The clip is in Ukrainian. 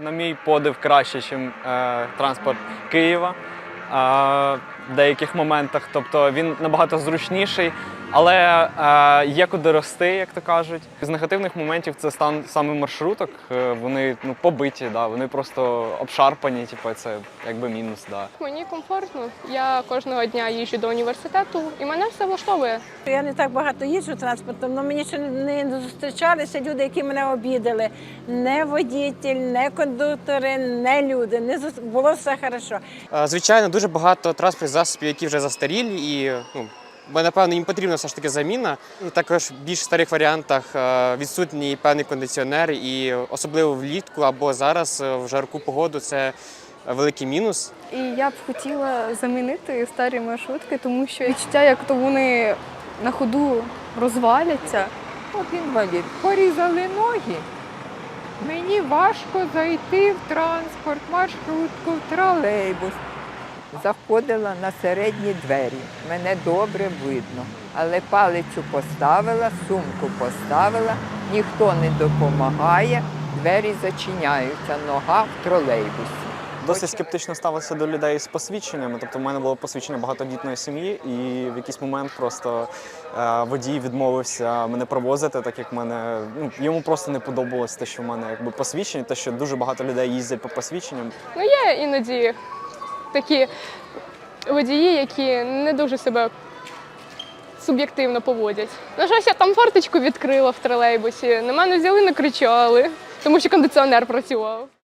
На мій подив краще, ніж е, транспорт Києва е, в деяких моментах. Тобто він набагато зручніший, але е, є куди рости, як то кажуть. З негативних моментів це стан саме маршруток. Е, вони ну, побиті, да, вони просто обшарпані, типу, це якби мінус. Да. Мені комфортно. Я кожного дня їжджу до університету, і мене все влаштовує. Я не так багато їжджу транспортом, але мені ще не зустрічалися люди, які мене обідали. Не водітель, не кондуктори, не люди. Не зус- було все хорошо. Е, Звичайно, дуже багато транспортних засобів, які вже застарілі, і ну, бо, напевно їм потрібна все ж таки заміна. І також в більш старих варіантах е, відсутній певний кондиціонер, і особливо влітку або зараз е, в жарку погоду це великий мінус. І я б хотіла замінити старі маршрутки, тому що відчуття, як то вони на ходу розваляться. От інвалід, порізали ноги. Мені важко зайти в транспорт, маршрутку, в тролейбус. Заходила на середні двері. Мене добре видно. Але палицю поставила, сумку поставила, ніхто не допомагає, двері зачиняються, нога в тролейбусі. Досить скептично ставився до людей з посвідченнями. Тобто, в мене було посвідчення багатодітної сім'ї, і в якийсь момент просто е, водій відмовився мене провозити, так як мене ну йому просто не подобалось те, що в мене якби посвідчення, те, що дуже багато людей їздять по посвідченням. Ну, є іноді такі водії, які не дуже себе суб'єктивно поводять. Ну, щось я там форточку відкрила в тролейбусі. На мене взяли, накричали, тому що кондиціонер працював.